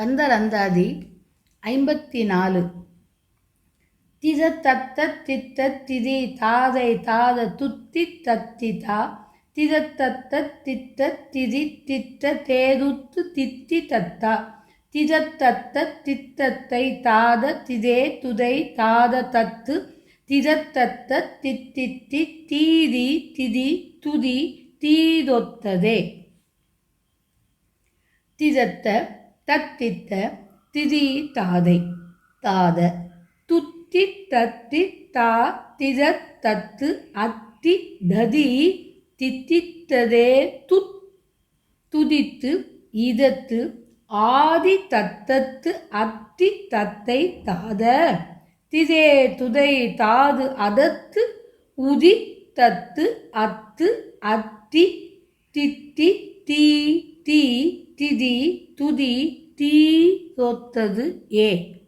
கந்தரந்தாதி ஐம்பத்தி நாலு தித தத்த தித்த திதி தாதை தாத துத்தி தத்திதா தித தத்த தித்த திதி தித்த தேதுத்து தித்தி தத்தா. தித தத்த தித்தத்தை தாத திதே துதை தாத தத்து. தித தத்த தித்தித்தி தீதி திதி துதி தீதொத்ததே. திதத்த தத்தித்த திதி தாதை. தாத. துத்தி தத்தி தா தித தத்து அத்தி ததி தித்தித்ததே துத் துதித்து இதத்து ஆதி தத்தத்து அத்தி தத்தை தாத. திதே துதை தாது அதத்து உதி தத்து அத்து அத்தி தித்தி தீ தீ திதி துதி தீ தொத்தது ஏ.